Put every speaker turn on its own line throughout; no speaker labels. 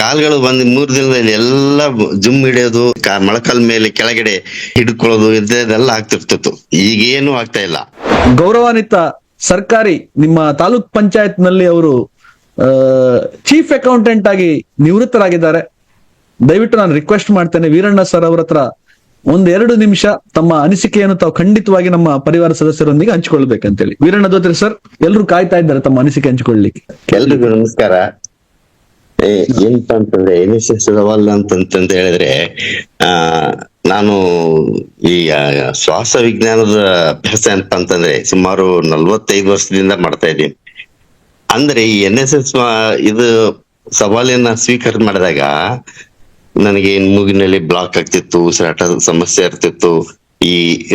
ಕಾಲ್ಗಳು ಬಂದ್ ಮೂರ್ ದಿನದಲ್ಲಿ ಎಲ್ಲ ಜುಮ್ ಹಿಡಿಯೋದು ಮೊಳಕಲ್ ಮೇಲೆ ಕೆಳಗಡೆ ಹಿಡ್ಕೊಳ್ಳೋದು ಇದೆಲ್ಲ ಆಗ್ತಿರ್ತಿತ್ತು. ಈಗೇನು ಆಗ್ತಾ ಇಲ್ಲ.
ಗೌರವಾನ್ವಿತ ಸರ್ಕಾರಿ ನಿಮ್ಮ ತಾಲೂಕ್ ಪಂಚಾಯತ್ನಲ್ಲಿ ಅವರು ಚೀಫ್ ಅಕೌಂಟೆಂಟ್ ಆಗಿ ನಿವೃತ್ತರಾಗಿದ್ದಾರೆ. ದಯವಿಟ್ಟು ನಾನು ರಿಕ್ವೆಸ್ಟ್ ಮಾಡ್ತೇನೆ ವೀರಣ್ಣ ಸರ್ ಅವ್ರ ಹತ್ರ ಒಂದೆರಡು ನಿಮಿಷ ತಮ್ಮ ಅನಿಸಿಕೆಯನ್ನು ತಾವು ಖಂಡಿತವಾಗಿ ನಮ್ಮ ಪರಿವಾರ ಸದಸ್ಯರೊಂದಿಗೆ ಹಂಚಿಕೊಳ್ಬೇಕಂತೇಳಿ ವೀರಣ್ಣ ದೋತ್ರಿ ಸರ್ ಎಲ್ಲರೂ ಕಾಯ್ತಾ ಇದ್ದಾರೆ ತಮ್ಮ ಅನಿಸಿಕೆ ಹಂಚಿಕೊಳ್ಳಿಕ್ಕೆ
ಎಲ್ರಿಗೂ ನಮಸ್ಕಾರ. ಏ, ಅಂತ ಅಂತಂದ್ರೆ ಎನ್ ಎಸ್ ಎಸ್ ಸವಾಲ್ ಅಂತಂತ ಹೇಳಿದ್ರೆ ಆ ನಾನು ಈ ಶ್ವಾಸ ವಿಜ್ಞಾನದ ಅಭ್ಯಾಸ ಅಂತ ಅಂತಂದ್ರೆ ಸುಮಾರು ನಲ್ವತ್ತೈದು ವರ್ಷದಿಂದ ಮಾಡ್ತಾ ಇದ್ದೀನಿ. ಅಂದ್ರೆ ಈ ಎನ್ ಎಸ್ ಎಸ್ ಇದು ಸವಾಲನ್ನ ಸ್ವೀಕಾರ ಮಾಡಿದಾಗ ನನಗೆ ಮೂಗಿನಲ್ಲಿ ಬ್ಲಾಕ್ ಆಗ್ತಿತ್ತು ಉಸಿರಾಟದ ಸಮಸ್ಯೆ ಇರ್ತಿತ್ತು ಈ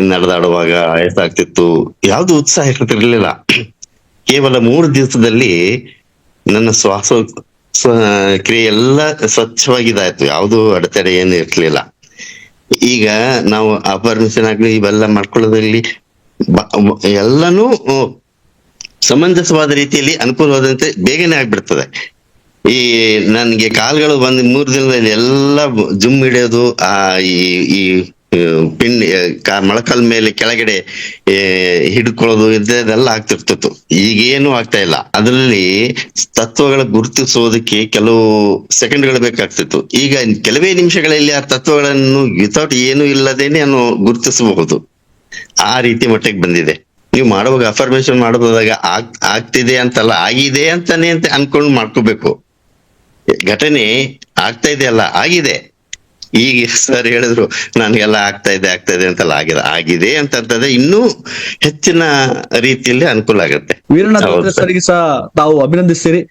ನಡೆದಾಡುವಾಗ ಆಯಾಸ ಆಗ್ತಿತ್ತು ಯಾವ್ದು ಉತ್ಸಾಹ ಇರ್ತಿರ್ಲಿಲ್ಲ. ಕೇವಲ ಮೂರು ದಿವಸದಲ್ಲಿ ನನ್ನ ಶ್ವಾಸ ಕ್ರಿಯೆ ಎಲ್ಲ ಸ್ವಚ್ಛವಾಗಿದಾಯ್ತು. ಯಾವುದು ಅಡೆತಡೆ ಏನು ಇರ್ಲಿಲ್ಲ. ಈಗ ನಾವು ಅಪರ್ಮಿಷನ್ ಆಗ್ಲಿ, ಇವೆಲ್ಲ ಮಾಡ್ಕೊಳ್ಳೋದ್ರಲ್ಲಿ ಎಲ್ಲಾನು ಸಮಂಜಸವಾದ ರೀತಿಯಲ್ಲಿ ಅನುಕೂಲವಾದಂತೆ ಬೇಗನೆ ಆಗ್ಬಿಡ್ತದೆ. ಈ ನನ್ಗೆ ಕಾಲ್ಗಳು ಬಂದ್ ಮೂರ್ ದಿನದಲ್ಲಿ ಎಲ್ಲ ಜುಮ್ ಹಿಡಿಯೋದು, ಆ ಈ ಪಿನ್ ಮೊಳಕಲ್ ಮೇಲೆ ಕೆಳಗಡೆ ಹಿಡ್ಕೊಳ್ಳೋದು ಇದೆಲ್ಲ ಆಗ್ತಿರ್ತಿತ್ತು. ಈಗೇನು ಆಗ್ತಾ ಇಲ್ಲ. ಅದರಲ್ಲಿ ತತ್ವಗಳ ಗುರುತಿಸೋದಕ್ಕೆ ಕೆಲವು ಸೆಕೆಂಡ್ಗಳು ಬೇಕಾಗ್ತಿತ್ತು. ಈಗ ಕೆಲವೇ ನಿಮಿಷಗಳಲ್ಲಿ ಆ ತತ್ವಗಳನ್ನು ವಿತೌಟ್ ಏನು ಇಲ್ಲದೇನೆ ನಾನು ಗುರುತಿಸಬಹುದು. ಆ ರೀತಿ ಮಟ್ಟಿಗೆ ಬಂದಿದೆ. ನೀವು ಮಾಡುವಾಗ ಅಫರ್ಮೇಶನ್ ಮಾಡೋದಾಗ ಆಗ್, ಆಗ್ತಿದೆ ಅಂತಲ್ಲ, ಆಗಿದೆ ಅಂತಾನೆ ಅಂತ ಅನ್ಕೊಂಡು ಮಾಡ್ಕೋಬೇಕು. ಘಟನೆ ಆಗ್ತಾ ಇದೆ ಅಲ್ಲ ಆಗಿದೆ. ಈಗ ಸರ್ ಹೇಳಿದ್ರು ನನ್ಗೆಲ್ಲ ಆಗ್ತಾ ಇದೆ ಆಗ್ತಾ ಇದೆ ಅಂತೆಲ್ಲ ಆಗಿದೆ ಆಗಿದೆ ಅಂತಂತಂದ್ರೆ ಇನ್ನೂ ಹೆಚ್ಚಿನ ರೀತಿಯಲ್ಲಿ ಅನುಕೂಲ ಆಗುತ್ತೆ.
ವೀರಣ್ಣ ಸಹ ತಾವು ಅಭಿನಂದಿಸ್ತೀರಿ.